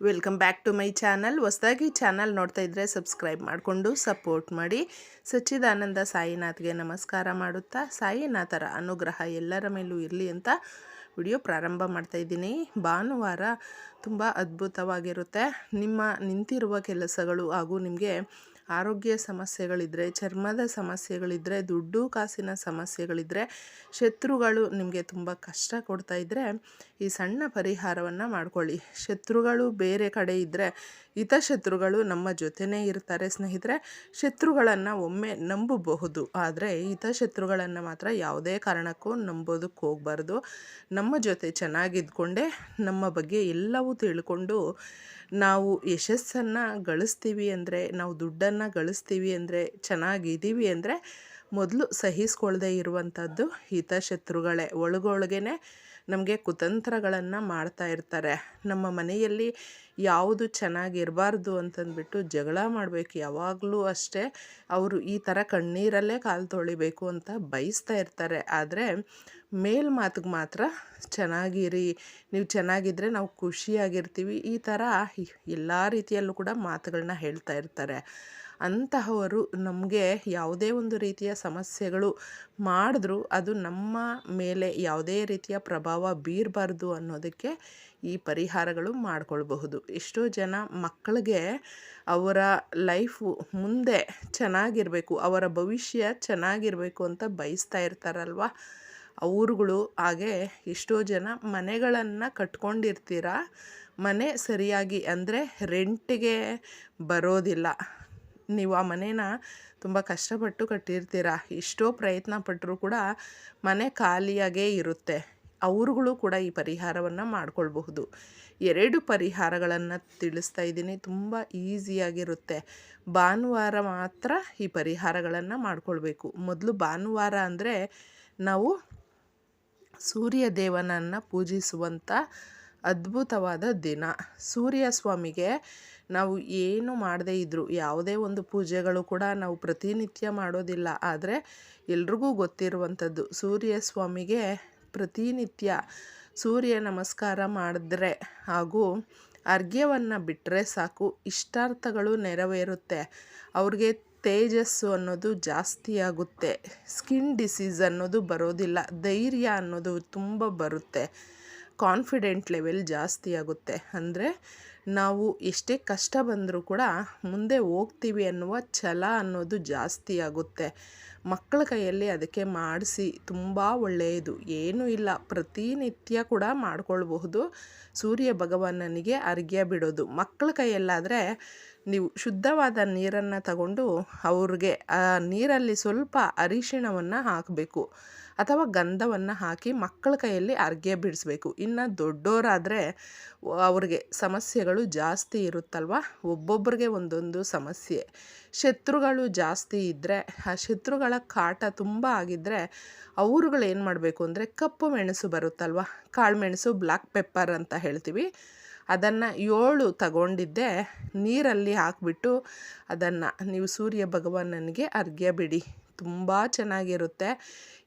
Welcome back to my channel ಹೊಸದಾಗಿ channel ನೋಡ್ತಾ ಇದ್ದರೆ ಸಬ್ಸ್ಕ್ರೈಬ್ ಮಾಡಿಕೊಂಡು ಸಪೋರ್ಟ್ ಮಾಡಿ. ಸಚ್ಚಿದಾನಂದ ಸಾಯಿನಾಥ್ಗೆ ನಮಸ್ಕಾರ ಮಾಡುತ್ತಾ, ಸಾಯಿನಾಥರ ಅನುಗ್ರಹ ಎಲ್ಲರ ಮೇಲೂ ಇರಲಿ ಅಂತ ವಿಡಿಯೋ ಪ್ರಾರಂಭ ಮಾಡ್ತಾ ಇದ್ದೀನಿ. ಭಾನುವಾರ ತುಂಬ ಅದ್ಭುತವಾಗಿರುತ್ತೆ. ನಿಮ್ಮ ನಿಂತಿರುವ ಕೆಲಸಗಳು ಹಾಗೂ ನಿಮಗೆ ಆರೋಗ್ಯ ಸಮಸ್ಯೆಗಳಿದ್ದರೆ ಚರ್ಮದ ಸಮಸ್ಯೆಗಳಿದ್ದರೆ ದುಡ್ಡು ಕಾಸಿನ ಸಮಸ್ಯೆಗಳಿದ್ದರೆ ಶತ್ರುಗಳು ನಿಮಗೆ ತುಂಬ ಕಷ್ಟ ಕೊಡ್ತಾ ಇದ್ದರೆ ಈ ಸಣ್ಣ ಪರಿಹಾರವನ್ನು ಮಾಡ್ಕೊಳ್ಳಿ. ಶತ್ರುಗಳು ಬೇರೆ ಕಡೆ ಇದ್ದರೆ ಹಿತಶತ್ರುಗಳು ನಮ್ಮ ಜೊತೆನೇ ಇರ್ತಾರೆ ಸ್ನೇಹಿತರೆ. ಶತ್ರುಗಳನ್ನು ಒಮ್ಮೆ ನಂಬಬಹುದು. ಆದರೆ ಹಿತಶತ್ರುಗಳನ್ನು ಮಾತ್ರ ಯಾವುದೇ ಕಾರಣಕ್ಕೂ ನಂಬೋದಕ್ಕೆ ಹೋಗಬಾರ್ದು. ನಮ್ಮ ಜೊತೆ ಚೆನ್ನಾಗಿದ್ಕೊಂಡೇ, ನಮ್ಮ ಬಗ್ಗೆ ಎಲ್ಲವೂ ತಿಳ್ಕೊಂಡು ನಾವು ಯಶಸ್ಸನ್ನು ಗಳಿಸ್ತೀವಿ ಅಂದರೆ ನಾವು ದುಡ್ಡನ್ನು ಗಳಿಸ್ತೀವಿ ಅಂದರೆ ಚೆನ್ನಾಗಿದ್ದೀವಿ ಅಂದರೆ ಮೊದಲು ಸಹಿಸ್ಕೊಳ್ದೇ ಇರುವಂಥದ್ದು ಹಿತಶತ್ರುಗಳೇ ಒಳಗೊಳಗೇ ನಮಗೆ ಕುತಂತ್ರಗಳನ್ನು ಮಾಡ್ತಾ ಇರ್ತಾರೆ. ನಮ್ಮ ಮನೆಯಲ್ಲಿ ಯಾವುದು ಚೆನ್ನಾಗಿರಬಾರ್ದು ಅಂತಂದ್ಬಿಟ್ಟು ಜಗಳ ಮಾಡಬೇಕು. ಯಾವಾಗಲೂ ಅಷ್ಟೇ ಅವರು ಈ ಥರ ಕಣ್ಣೀರಲ್ಲೇ ಕಾಲು ತೊಳಿಬೇಕು ಅಂತ ಬಯಸ್ತಾ ಇರ್ತಾರೆ. ಆದರೆ ಮೇಲ್ ಮಾತಿಗೆ ಮಾತ್ರ ಚೆನ್ನಾಗಿರಿ, ನೀವು ಚೆನ್ನಾಗಿದ್ದರೆ ನಾವು ಖುಷಿಯಾಗಿರ್ತೀವಿ. ಈ ಥರ ಎಲ್ಲ ರೀತಿಯಲ್ಲೂ ಕೂಡ ಮಾತುಗಳನ್ನ ಹೇಳ್ತಾ ಇರ್ತಾರೆ. ಅಂತಹವರು ನಮಗೆ ಯಾವುದೇ ಒಂದು ರೀತಿಯ ಸಮಸ್ಯೆಗಳು ಮಾಡಿದ್ರೂ ಅದು ನಮ್ಮ ಮೇಲೆ ಯಾವುದೇ ರೀತಿಯ ಪ್ರಭಾವ ಬೀರಬಾರ್ದು ಅನ್ನೋದಕ್ಕೆ ಈ ಪರಿಹಾರಗಳು ಮಾಡಿಕೊಳ್ಬಹುದು. ಎಷ್ಟೋ ಜನ ಮಕ್ಕಳಿಗೆ ಅವರ ಲೈಫು ಮುಂದೆ ಚೆನ್ನಾಗಿರಬೇಕು, ಅವರ ಭವಿಷ್ಯ ಚೆನ್ನಾಗಿರಬೇಕು ಅಂತ ಬಯಸ್ತಾ ಇರ್ತಾರಲ್ವ? ಅವ್ರುಗಳು ಹಾಗೆ ಎಷ್ಟೋ ಜನ ಮನೆಗಳನ್ನು ಕಟ್ಕೊಂಡಿರ್ತೀರ? ಮನೆ ಸರಿಯಾಗಿ ಅಂದರೆ ರೆಂಟಿಗೆ ಬರೋದಿಲ್ಲ. ನೀವು ಆ ಮನೇನ ತುಂಬ ಕಷ್ಟಪಟ್ಟು ಕಟ್ಟಿರ್ತೀರ? ಎಷ್ಟೋ ಪ್ರಯತ್ನ ಪಟ್ಟರೂ ಕೂಡ ಮನೆ ಖಾಲಿಯಾಗೇ ಇರುತ್ತೆ. ಅವ್ರುಗಳು ಕೂಡ ಈ ಪರಿಹಾರವನ್ನು ಮಾಡ್ಕೊಳ್ಬಹುದು. ಎರಡು ಪರಿಹಾರಗಳನ್ನು ತಿಳಿಸ್ತಾ ಇದ್ದೀನಿ. ತುಂಬ ಈಸಿಯಾಗಿರುತ್ತೆ. ಭಾನುವಾರ ಮಾತ್ರ ಈ ಪರಿಹಾರಗಳನ್ನು ಮಾಡಿಕೊಳ್ಬೇಕು. ಮೊದಲು ಭಾನುವಾರ ಅಂದರೆ ನಾವು ಸೂರ್ಯ ದೇವನನ್ನು ಪೂಜಿಸುವಂಥ ಅದ್ಭುತವಾದ ದಿನ. ಸೂರ್ಯ ಸ್ವಾಮಿಗೆ ನಾವು ಏನು ಮಾಡದೇ ಇದ್ದರೂ ಯಾವುದೇ ಒಂದು ಪೂಜೆಗಳು ಕೂಡ ನಾವು ಪ್ರತಿನಿತ್ಯ ಮಾಡೋದಿಲ್ಲ. ಆದರೆ ಎಲ್ರಿಗೂ ಗೊತ್ತಿರುವಂಥದ್ದು ಸೂರ್ಯ ಸ್ವಾಮಿಗೆ ಪ್ರತಿನಿತ್ಯ ಸೂರ್ಯ ನಮಸ್ಕಾರ ಮಾಡಿದ್ರೆ ಹಾಗೂ ಅರ್ಘ್ಯವನ್ನು ಬಿಟ್ಟರೆ ಸಾಕು, ಇಷ್ಟಾರ್ಥಗಳು ನೆರವೇರುತ್ತೆ. ಅವ್ರಿಗೆ ತೇಜಸ್ಸು ಅನ್ನೋದು ಜಾಸ್ತಿ ಆಗುತ್ತೆ. ಸ್ಕಿನ್ ಡಿಸೀಸ್ ಅನ್ನೋದು ಬರೋದಿಲ್ಲ, ಧೈರ್ಯ ಅನ್ನೋದು ತುಂಬ ಬರುತ್ತೆ. ಕಾನ್ಫಿಡೆಂಟ್ ಲೆವೆಲ್ ಜಾಸ್ತಿ ಆಗುತ್ತೆ. ಅಂದರೆ ನಾವು ಎಷ್ಟೇ ಕಷ್ಟ ಬಂದರೂ ಕೂಡ ಮುಂದೆ ಹೋಗ್ತೀವಿ ಅನ್ನುವ ಛಲ ಅನ್ನೋದು ಜಾಸ್ತಿ ಆಗುತ್ತೆ. ಮಕ್ಕಳ ಕೈಯಲ್ಲಿ ಅದಕ್ಕೆ ಮಾಡಿಸಿ ತುಂಬ ಒಳ್ಳೆಯದು. ಏನೂ ಇಲ್ಲ. ಪ್ರತಿನಿತ್ಯ ಕೂಡ ಮಾಡಿಕೊಳ್ಬಹುದು. ಸೂರ್ಯ ಭಗವಾನನಿಗೆ ಅರ್ಘ್ಯ ಬಿಡೋದು. ಮಕ್ಕಳ ಕೈಯಲ್ಲಾದರೆ ನೀವು ಶುದ್ಧವಾದ ನೀರನ್ನು ತಗೊಂಡು ಅವ್ರಿಗೆ ಆ ನೀರಲ್ಲಿ ಸ್ವಲ್ಪ ಅರಿಶಿಣವನ್ನು ಹಾಕಬೇಕು. ಅಥವಾ ಗಂಧವನ್ನು ಹಾಕಿ ಮಕ್ಕಳ ಕೈಯಲ್ಲಿ ಅರ್ಘ್ಯ ಬಿಡಿಸ್ಬೇಕು. ಇನ್ನು ದೊಡ್ಡೋರಾದರೆ ಅವ್ರಿಗೆ ಸಮಸ್ಯೆಗಳು ಜಾಸ್ತಿ ಇರುತ್ತಲ್ವ? ಒಬ್ಬೊಬ್ಬರಿಗೆ ಒಂದೊಂದು ಸಮಸ್ಯೆ. ಶತ್ರುಗಳು ಜಾಸ್ತಿ ಇದ್ದರೆ ಆ ಶತ್ರುಗಳ ಕಾಟ ತುಂಬ ಆಗಿದ್ದರೆ ಅವ್ರುಗಳು ಏನು ಮಾಡಬೇಕು ಅಂದರೆ ಕಪ್ಪು ಮೆಣಸು ಬರುತ್ತಲ್ವ? ಕಾಳು ಮೆಣಸು ಬ್ಲ್ಯಾಕ್ ಪೆಪ್ಪರ್ ಅಂತ ಹೇಳ್ತೀವಿ. ಅದನ್ನು ಏಳು ತಗೊಂಡಿದ್ದೆ. ನೀರಲ್ಲಿ ಹಾಕಿಬಿಟ್ಟು ಅದನ್ನು ನೀವು ಸೂರ್ಯ ಭಗವಾನನಿಗೆ ಅರ್ಘ್ಯ ಬಿಡಿ. ತುಂಬ ಚೆನ್ನಾಗಿರುತ್ತೆ.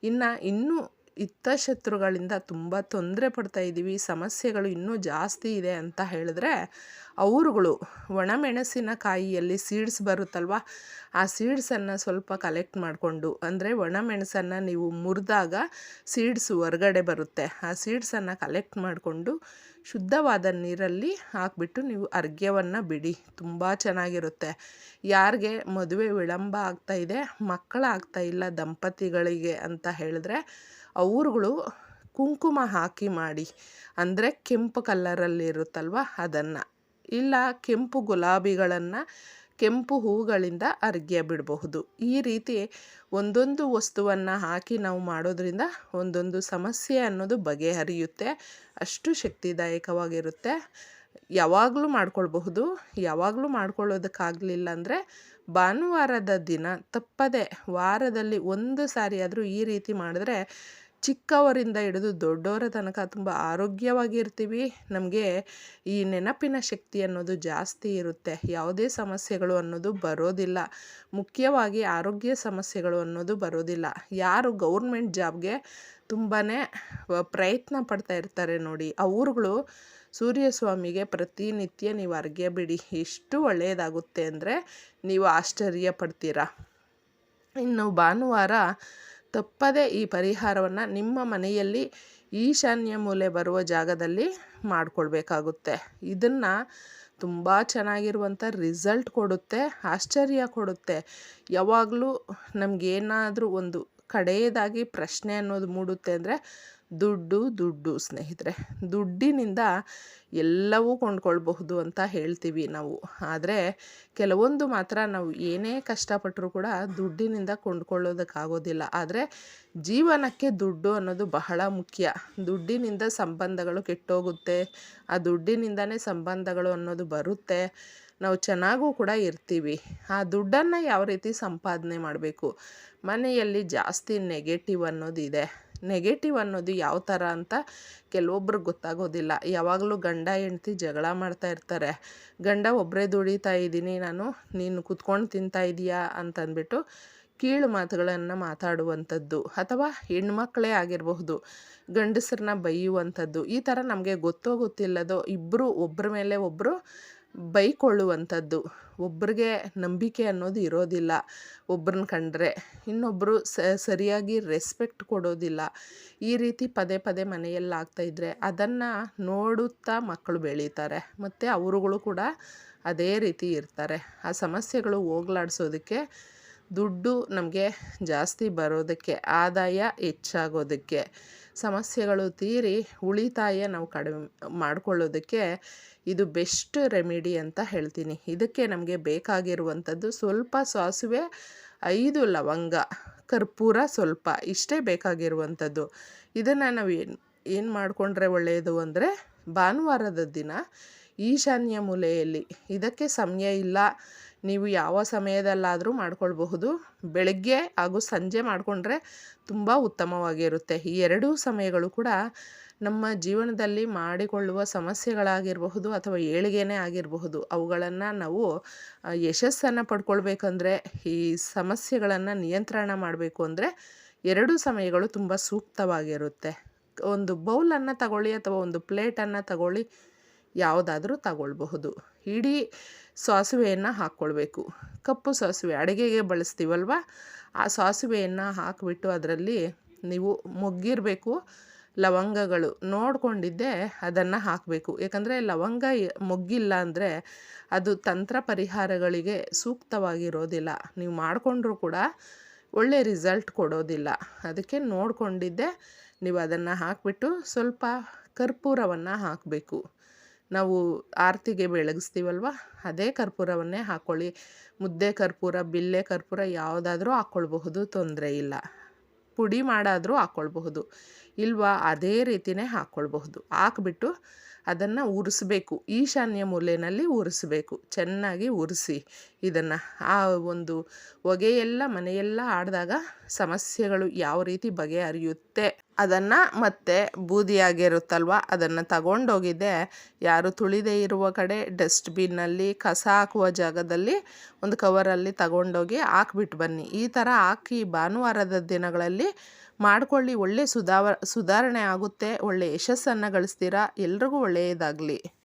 ಇನ್ನು ಇನ್ನೂ ಹಿತಶತ್ರುಗಳಿಂದ ತುಂಬ ತೊಂದರೆ ಪಡ್ತಾ ಇದ್ದೀವಿ ಸಮಸ್ಯೆಗಳು ಇನ್ನೂ ಜಾಸ್ತಿ ಇದೆ ಅಂತ ಹೇಳಿದ್ರೆ ಅವರುಗಳು ಒಣಮೆಣಸಿನಕಾಯಿಯಲ್ಲಿ ಸೀಡ್ಸ್ ಬರುತ್ತಲ್ವ, ಆ ಸೀಡ್ಸನ್ನು ಸ್ವಲ್ಪ ಕಲೆಕ್ಟ್ ಮಾಡಿಕೊಂಡು, ಅಂದರೆ ಒಣಮೆಣಸನ್ನು ನೀವು ಮುರಿದಾಗ ಸೀಡ್ಸ್ ಹೊರಗಡೆ ಬರುತ್ತೆ, ಆ ಸೀಡ್ಸನ್ನು ಕಲೆಕ್ಟ್ ಮಾಡಿಕೊಂಡು ಶುದ್ಧವಾದ ನೀರಲ್ಲಿ ಹಾಕ್ಬಿಟ್ಟು ನೀವು ಅರ್ಘ್ಯವನ್ನು ಬಿಡಿ, ತುಂಬ ಚೆನ್ನಾಗಿರುತ್ತೆ. ಯಾರಿಗೆ ಮದುವೆ ವಿಳಂಬ ಆಗ್ತಾಯಿದೆ ಮಕ್ಕಳಾಗ್ತಾ ಇಲ್ಲ, ದಂಪತಿಗಳಿಗೆ ಅಂತ ಹೇಳಿದ್ರೆ ಅವ್ರುಗಳು ಕುಂಕುಮ ಹಾಕಿ ಮಾಡಿ, ಅಂದರೆ ಕೆಂಪು ಕಲ್ಲರಲ್ಲಿ ಇರುತ್ತಲ್ವ ಅದನ್ನು. ಇಲ್ಲ ಕೆಂಪು ಗುಲಾಬಿಗಳನ್ನು ಕೆಂಪು ಹೂಗಳಿಂದ ಅರ್ಘ್ಯ ಬಿಡಬಹುದು. ಈ ರೀತಿ ಒಂದೊಂದು ವಸ್ತುವನ್ನು ಹಾಕಿ ನಾವು ಮಾಡೋದ್ರಿಂದ ಒಂದೊಂದು ಸಮಸ್ಯೆ ಅನ್ನೋದು ಬಗೆಹರಿಯುತ್ತೆ, ಅಷ್ಟು ಶಕ್ತಿದಾಯಕವಾಗಿರುತ್ತೆ. ಯಾವಾಗಲೂ ಮಾಡ್ಕೊಳ್ಬಹುದು. ಯಾವಾಗಲೂ ಮಾಡ್ಕೊಳ್ಳೋದಕ್ಕಾಗಲಿಲ್ಲ ಅಂದರೆ ಭಾನುವಾರದ ದಿನ ತಪ್ಪದೆ ವಾರದಲ್ಲಿ ಒಂದು ಸಾರಿ ಆದರೂ ಈ ರೀತಿ ಮಾಡಿದ್ರೆ ಚಿಕ್ಕವರಿಂದ ಹಿಡಿದು ದೊಡ್ಡವರ ತನಕ ತುಂಬ ಆರೋಗ್ಯವಾಗಿರ್ತೀವಿ. ನಮಗೆ ಈ ನೆನಪಿನ ಶಕ್ತಿ ಅನ್ನೋದು ಜಾಸ್ತಿ ಇರುತ್ತೆ. ಯಾವುದೇ ಸಮಸ್ಯೆಗಳು ಅನ್ನೋದು ಬರೋದಿಲ್ಲ. ಮುಖ್ಯವಾಗಿ ಆರೋಗ್ಯ ಸಮಸ್ಯೆಗಳು ಅನ್ನೋದು ಬರೋದಿಲ್ಲ. ಯಾರು ಗೌರ್ಮೆಂಟ್ ಜಾಬ್ಗೆ ತುಂಬಾ ಪ್ರಯತ್ನ ಪಡ್ತಾ ಇರ್ತಾರೆ ನೋಡಿ. ಅವ್ರುಗಳು ಸೂರ್ಯ ಸ್ವಾಮಿಗೆ ಪ್ರತಿನಿತ್ಯ ನೀವು ಅರ್ಗೆ ಬಿಡಿ. ಎಷ್ಟು ಒಳ್ಳೆಯದಾಗುತ್ತೆ ಅಂದರೆ ನೀವು ಆಶ್ಚರ್ಯ ಪಡ್ತೀರಾ. ಇನ್ನು ಭಾನುವಾರ ತಪ್ಪದೇ ಈ ಪರಿಹಾರವನ್ನು ನಿಮ್ಮ ಮನೆಯಲ್ಲಿ ಈಶಾನ್ಯ ಮೂಲೆ ಬರುವ ಜಾಗದಲ್ಲಿ ಮಾಡಿಕೊಳ್ಬೇಕಾಗುತ್ತೆ. ಇದನ್ನು ತುಂಬ ಚೆನ್ನಾಗಿರುವಂಥ ರಿಸಲ್ಟ್ ಕೊಡುತ್ತೆ, ಆಶ್ಚರ್ಯ ಕೊಡುತ್ತೆ. ಯಾವಾಗಲೂ ನಮಗೇನಾದರೂ ಒಂದು ಕಡೆಯದಾಗಿ ಪ್ರಶ್ನೆ ಅನ್ನೋದು ಮೂಡುತ್ತೆ ಅಂದರೆ ದುಡ್ಡು ದುಡ್ಡು ಸ್ನೇಹಿತರೆ. ದುಡ್ಡಿನಿಂದ ಎಲ್ಲವೂ ಕೊಂಡ್ಕೊಳ್ಬಹುದು ಅಂತ ಹೇಳ್ತೀವಿ ನಾವು. ಆದರೆ ಕೆಲವೊಂದು ಮಾತ್ರ ನಾವು ಏನೇ ಕಷ್ಟಪಟ್ಟರೂ ಕೂಡ ದುಡ್ಡಿನಿಂದ ಕೊಂಡ್ಕೊಳ್ಳೋದಕ್ಕಾಗೋದಿಲ್ಲ. ಆದರೆ ಜೀವನಕ್ಕೆ ದುಡ್ಡು ಅನ್ನೋದು ಬಹಳ ಮುಖ್ಯ. ದುಡ್ಡಿನಿಂದ ಸಂಬಂಧಗಳು ಕೆಟ್ಟೋಗುತ್ತೆ. ಆ ದುಡ್ಡಿನಿಂದನೇ ಸಂಬಂಧಗಳು ಅನ್ನೋದು ಬರುತ್ತೆ. ನಾವು ಚೆನ್ನಾಗೂ ಕೂಡ ಇರ್ತೀವಿ. ಆ ದುಡ್ಡನ್ನು ಯಾವ ರೀತಿ ಸಂಪಾದನೆ ಮಾಡಬೇಕು? ಮನೆಯಲ್ಲಿ ಜಾಸ್ತಿ ನೆಗೆಟಿವ್ ಅನ್ನೋದಿದೆ ನೆಗೆಟಿವ್ ಅನ್ನೋದು ಯಾವ ಥರ ಅಂತ ಕೆಲವೊಬ್ರಿಗೆ ಗೊತ್ತಾಗೋದಿಲ್ಲ. ಯಾವಾಗಲೂ ಗಂಡ, ಹೆಂಡ್ತಿ ಜಗಳ ಮಾಡ್ತಾ ಇರ್ತಾರೆ. ಗಂಡ ಒಬ್ಬರೇ ದುಡಿತಾ ಇದ್ದೀನಿ ನಾನು. ನೀನು ಕುತ್ಕೊಂಡು ತಿಂತಾ ಇದೀಯಾ? ಅಂತಂದ್ಬಿಟ್ಟು ಕೀಳು ಮಾತುಗಳನ್ನು ಮಾತಾಡುವಂಥದ್ದು ಅಥವಾ ಹೆಣ್ಮಕ್ಳೇ ಆಗಿರಬಹುದು. ಗಂಡಸರನ್ನ ಬೈಯುವಂಥದ್ದು. ಈ ಥರ ನಮಗೆ ಗೊತ್ತೋ ಗೊತ್ತಿಲ್ಲದೋ ಇಬ್ಬರು ಒಬ್ಬರ ಮೇಲೆ ಒಬ್ಬರು ಬೈಕೊಳ್ಳುವಂಥದ್ದು. ಒಬ್ಬರಿಗೆ ನಂಬಿಕೆ ಅನ್ನೋದು ಇರೋದಿಲ್ಲ. ಒಬ್ರನ್ನ ಕಂಡ್ರೆ ಇನ್ನೊಬ್ಬರು ಸರಿಯಾಗಿ ರೆಸ್ಪೆಕ್ಟ್ ಕೊಡೋದಿಲ್ಲ. ಈ ರೀತಿ ಪದೇ ಪದೇ ಮನೆಯಲ್ಲಿ ಆಗ್ತಾಯಿದ್ರೆ ಅದನ್ನು ನೋಡುತ್ತಾ ಮಕ್ಕಳು ಬೆಳೀತಾರೆ. ಮತ್ತು ಅವರುಗಳು ಕೂಡ ಅದೇ ರೀತಿ ಇರ್ತಾರೆ. ಆ ಸಮಸ್ಯೆಗಳು ಹೋಗ್ಲಾಡ್ಸೋದಕ್ಕೆ ದುಡ್ಡು ನಮಗೆ ಜಾಸ್ತಿ ಬರೋದಕ್ಕೆ, ಆದಾಯ ಹೆಚ್ಚಾಗೋದಕ್ಕೆ. ಸಮಸ್ಯೆಗಳು ತೀರಿ ಉಳಿತಾಯ ನಾವು ಕಡಿಮೆ ಮಾಡಿಕೊಳ್ಳೋದಕ್ಕೆ ಇದು ಬೆಸ್ಟ್ ರೆಮಿಡಿ ಅಂತ ಹೇಳ್ತೀನಿ. ಇದಕ್ಕೆ ನಮಗೆ ಬೇಕಾಗಿರುವಂಥದ್ದು ಸ್ವಲ್ಪ ಸಾಸಿವೆ, ಐದು ಲವಂಗ, ಕರ್ಪೂರ ಸ್ವಲ್ಪ ಇಷ್ಟೇ ಬೇಕಾಗಿರುವಂಥದ್ದು. ಇದನ್ನು ನಾವು ಏನು ಏನು ಮಾಡಿಕೊಂಡ್ರೆ ಒಳ್ಳೆಯದು ಅಂದರೆ ಭಾನುವಾರದ ದಿನ ಈಶಾನ್ಯ ಮೂಲೆಯಲ್ಲಿ, ಇದಕ್ಕೆ ಸಮಯ ಇಲ್ಲ. ನೀವು ಯಾವ ಸಮಯದಲ್ಲಾದರೂ ಮಾಡ್ಕೊಳ್ಬಹುದು. ಬೆಳಗ್ಗೆ ಹಾಗೂ ಸಂಜೆ ಮಾಡಿಕೊಂಡ್ರೆ ತುಂಬ ಉತ್ತಮವಾಗಿರುತ್ತೆ. ಈ ಎರಡೂ ಸಮಯಗಳು ಕೂಡ ನಮ್ಮ ಜೀವನದಲ್ಲಿ ಮಾಡಿಕೊಳ್ಳುವ ಸಮಸ್ಯೆಗಳಾಗಿರಬಹುದು ಅಥವಾ ಏಳಿಗೆನೇ ಆಗಿರಬಹುದು. ಅವುಗಳನ್ನು ನಾವು ಯಶಸ್ಸನ್ನು ಪಡ್ಕೊಳ್ಬೇಕಂದ್ರೆ, ಈ ಸಮಸ್ಯೆಗಳನ್ನು ನಿಯಂತ್ರಣ ಮಾಡಬೇಕು ಅಂದರೆ ಎರಡೂ ಸಮಯಗಳು ತುಂಬ ಸೂಕ್ತವಾಗಿರುತ್ತೆ. ಒಂದು ಬೌಲನ್ನು ತಗೊಳ್ಳಿ ಅಥವಾ ಒಂದು ಪ್ಲೇಟನ್ನು ತಗೊಳ್ಳಿ, ಯಾವುದಾದ್ರೂ ತಗೊಳ್ಬಹುದು. ಇಡೀ ಸಾಸಿವೆಯನ್ನು ಹಾಕ್ಕೊಳ್ಬೇಕು. ಕಪ್ಪು ಸಾಸಿವೆ ಅಡುಗೆಗೆ ಬಳಸ್ತೀವಲ್ವ? ಆ ಸಾಸಿವೆಯನ್ನು ಹಾಕಿಬಿಟ್ಟು ಅದರಲ್ಲಿ ನೀವು ಮೊಗ್ಗಿರಬೇಕು, ಲವಂಗಗಳು ನೋಡಿಕೊಂಡಿದ್ದೆ ಅದನ್ನು ಹಾಕಬೇಕು. ಯಾಕಂದರೆ ಲವಂಗ ಮೊಗ್ಗಿಲ್ಲ ಅಂದರೆ ಅದು ತಂತ್ರ ಪರಿಹಾರಗಳಿಗೆ ಸೂಕ್ತವಾಗಿರೋದಿಲ್ಲ. ನೀವು ಮಾಡಿಕೊಂಡ್ರೂ ಕೂಡ ಒಳ್ಳೆ ರಿಸಲ್ಟ್ ಕೊಡೋದಿಲ್ಲ. ಅದಕ್ಕೆ ನೋಡಿಕೊಂಡಿದ್ದೆ, ನೀವು ಅದನ್ನು ಹಾಕಿಬಿಟ್ಟು ಸ್ವಲ್ಪ ಕರ್ಪೂರವನ್ನು ಹಾಕಬೇಕು. ನಾವು ಆರತಿಗೆ ಬೆಳಗಿಸ್ತೀವಲ್ವ? ಅದೇ ಕರ್ಪೂರವನ್ನೇ ಹಾಕ್ಕೊಳ್ಳಿ ಮುದ್ದೆ ಕರ್ಪೂರ, ಬಿಲ್ಲೆ ಕರ್ಪೂರ ಯಾವುದಾದ್ರೂ ಹಾಕ್ಕೊಳ್ಬಹುದು ತೊಂದರೆ ಇಲ್ಲ. ಪುಡಿ ಮಾಡಾದರೂ ಹಾಕ್ಕೊಳ್ಬಹುದು ಇಲ್ವಾ, ಅದೇ ರೀತಿಯೇ ಹಾಕ್ಕೊಳ್ಬಹುದು ಹಾಕ್ಬಿಟ್ಟು ಅದನ್ನು ಉರಿಸ್ಬೇಕು. ಈಶಾನ್ಯ ಮೂಲೆಯಲ್ಲಿ ಉರಿಸ್ಬೇಕು. ಚೆನ್ನಾಗಿ ಉರಿಸಿ ಇದನ್ನು. ಆ ಒಂದು ಹೊಗೆಯೆಲ್ಲ ಮನೆಯೆಲ್ಲ ಆಡಿದಾಗ ಸಮಸ್ಯೆಗಳು ಯಾವ ರೀತಿ ಬಗೆಹರಿಯುತ್ತೆ? ಅದನ್ನು ಮತ್ತೆ ಬೂದಿಯಾಗಿರುತ್ತಲ್ವ? ಅದನ್ನು ತಗೊಂಡೋಗಿದ್ದೆ ಯಾರು ತುಳಿದೇ ಇರುವ ಕಡೆ ಡಸ್ಟ್ಬಿನ್ನಲ್ಲಿ ಕಸ ಹಾಕುವ ಜಾಗದಲ್ಲಿ ಒಂದು ಕವರಲ್ಲಿ ತಗೊಂಡೋಗಿ ಹಾಕ್ಬಿಟ್ಟು ಬನ್ನಿ. ಈ ಥರ ಹಾಕಿ ಭಾನುವಾರದ ದಿನಗಳಲ್ಲಿ ಮಾಡ್ಕೊಳ್ಳಿ. ಒಳ್ಳೆ ಸುಧಾವ, ಸುಧಾರಣೆ ಆಗುತ್ತೆ. ಒಳ್ಳೆ ಯಶಸ್ಸನ್ನು ಗಳಿಸ್ತೀರಾ? ಎಲ್ರಿಗೂ ಒಳ್ಳೆಯದಾಗಲಿ.